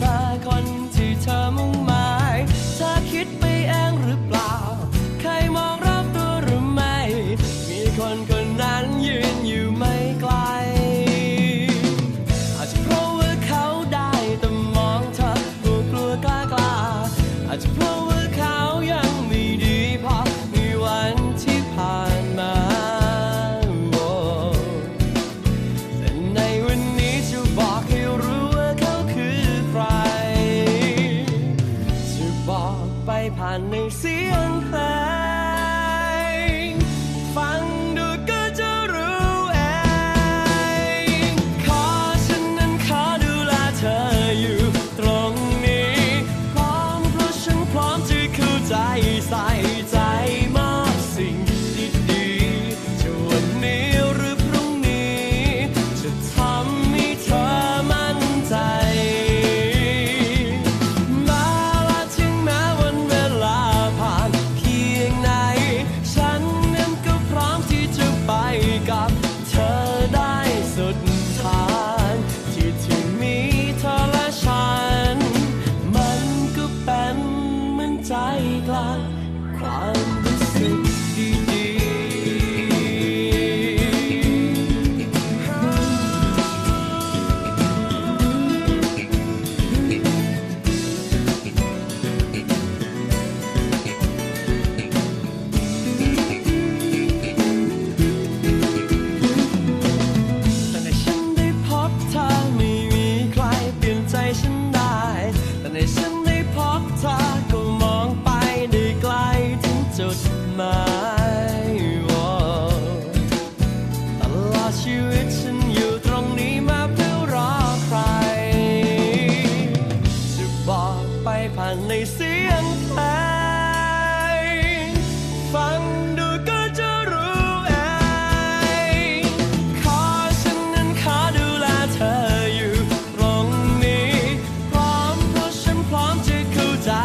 ศรัาคนที่เธอมุ่ง ผ่านในเสียงเพลงฟังดูก็จะรู้เองขอฉันนั้นขอดูแลเธออยู่ตรงนี้ พร้อมเพราะฉันพร้อมจะเข้าใจใส่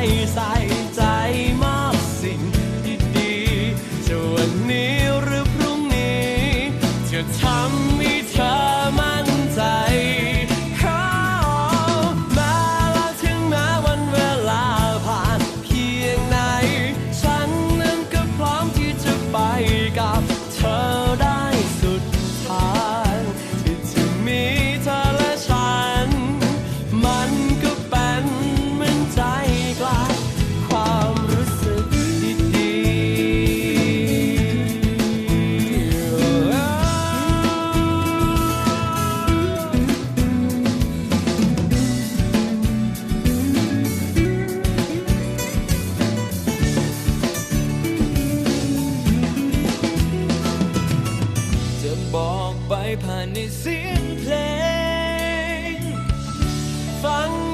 sai, sai. ออกไปผ่านในเสียงเพลง ฟัง